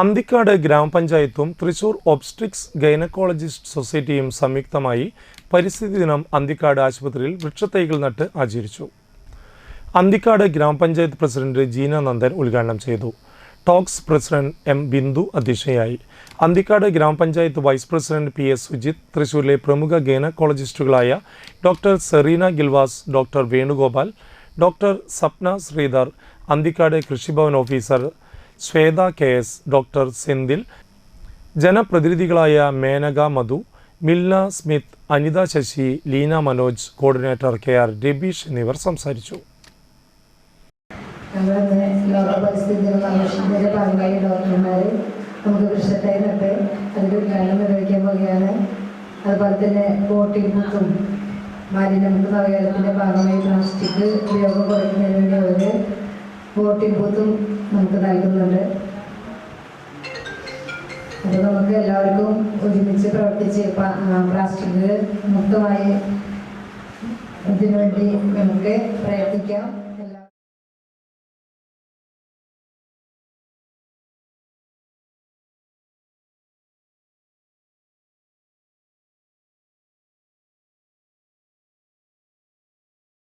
അന്തിക്കാട് ഗ്രാമപഞ്ചായത്തും Thrissur obstetrics gynaecologist സൊസൈറ്റിയും സംയുക്തമായി പരിസ്ഥിതി ദിനം അന്തിക്കാട് ആശുപത്രിയിൽ വൃക്ഷത്തൈകൾ നട്ട് ആചരിച്ചു. അന്തിക്കാട് ഗ്രാമപഞ്ചായത്ത് പ്രസിഡന്റ് ജീന നന്ദൻ ഉദ്ഘാടനം ചെയ്തു. ടോക്സ് പ്രസിഡന്റ് എം ബിന്ദു അധ്യക്ഷയായി. അന്തിക്കാട് ഗ്രാമപഞ്ചായത്ത് vice president P S Sujith തൃശൂരിലെ പ്രമുഖ ഗൈനക്കോളജിസ്റ്റുകളായ doctor Sereena Gilvas doctor Venugopal doctor Sapna Sreedhar Anthikkad Krishibhavan officer Swetha K S doctor Senthil ജനപ്രതിനിധികളായ Menaka Madhu Milla Smith Anitha Sasi Leena Manoj coordinator K R Rabeesh എന്നിവർ സംസാരിച്ചു. നമുക്ക് വൃക്ഷത്തൈ നട്ട് അതിന്റെ ഉദ്ഘാടനം നിർവഹിക്കാൻ പോവുകയാണ്. അതുപോലെ തന്നെ ബോട്ടിംഗ് മാലിന്യമുക്ത നവകേരളത്തിന്റെ ഭാഗമായി പ്ലാസ്റ്റിക് ഉപയോഗം കുറയ്ക്കുന്നതിന് വേണ്ടി അവർ ബോട്ടിംഗ് ബൂത്തും നമുക്ക് നൽകുന്നുണ്ട്. അപ്പോൾ നമുക്ക് എല്ലാവർക്കും ഒരുമിച്ച് പ്രവർത്തിച്ച് പ്ലാസ്റ്റിക് മുക്തമായി ഇതിനുവേണ്ടി നമുക്ക് പ്രയത്നിക്കാം.